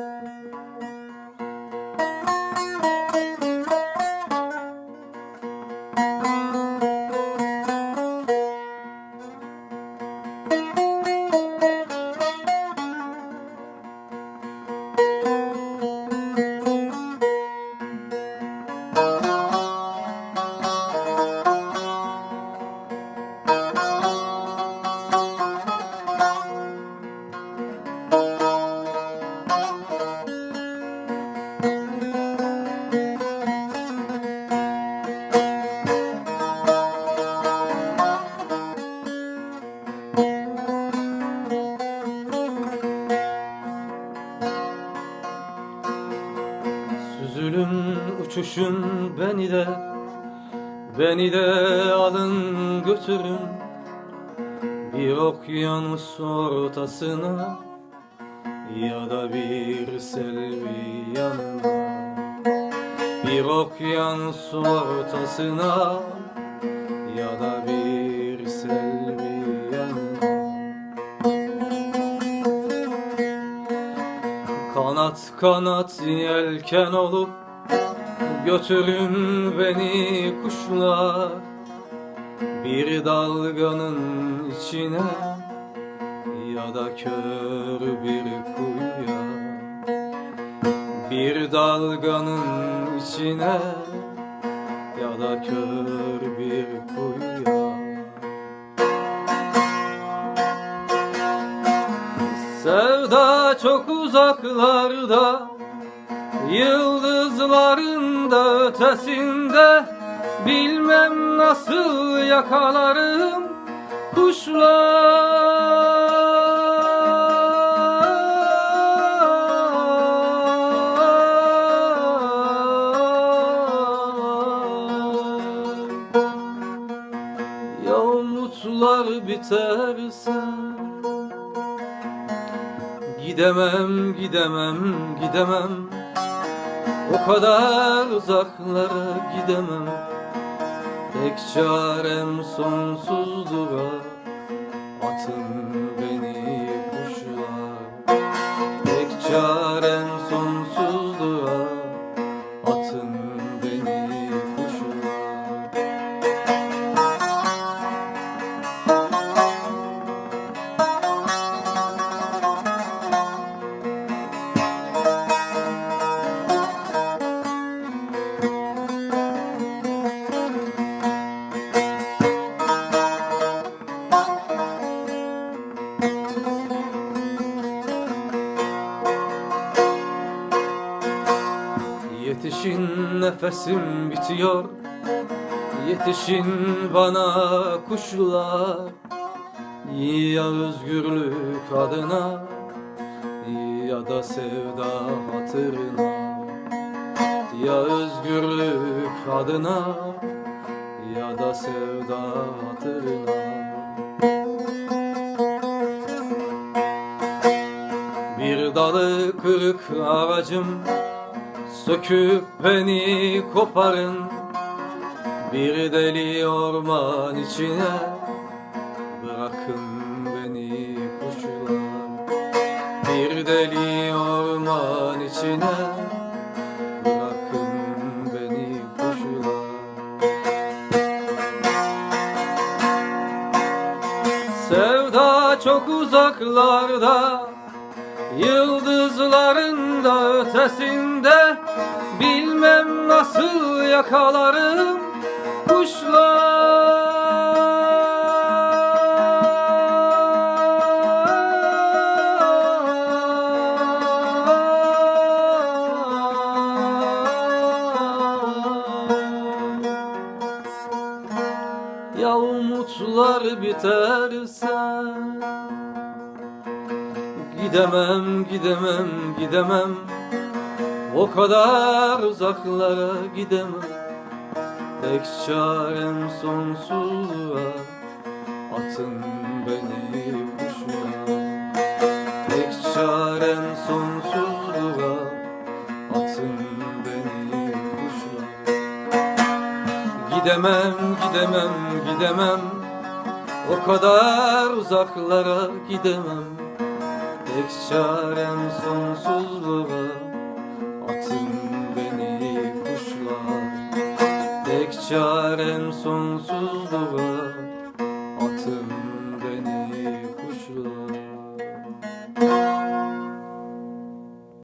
you uçuşun beni de Beni de alın götürün. Bir okyanus ortasına Ya da bir selvi yanına. Bir okyanus ortasına Ya da bir selvi yanına. Kanat kanat yelken olup Götürün beni kuşlar Bir dalganın içine Ya da kör bir kuyuya. Bir dalganın içine Ya da kör bir kuyuya. Sevda çok uzaklarda Yıldızların da ötesinde Bilmem nasıl yakalarım kuşlar. Ya umutlar biterse Gidemem, gidemem, gidemem O kadar uzaklara gidemem. Tek çarem sonsuzluğa Atın beni nefesim bitiyor. Yetişin bana kuşlar. Ya özgürlük adına Ya da sevda hatırına. Ya özgürlük adına Ya da sevda hatırına. Bir dalı kırık ağacım Söküp beni koparın. Bir deli orman içine Bırakın beni kuşlar Bir deli orman içine Bırakın beni kuşlar Sevda çok uzaklarda Yıldızların da ötesinde Bilmem nasıl yakalarım kuşlar. Ya umutlar biterse Gidemem, gidemem, gidemem. O kadar uzaklara gidemem. Tek çarem sonsuzluğa Atın beni kuşuna Tek çarem sonsuzluğa Atın beni kuşuna Gidemem, gidemem, gidemem. O kadar uzaklara gidemem Tek çarem sonsuzluğa Atın beni kuşlar. Tek çarem sonsuzluğa Atın beni kuşlar.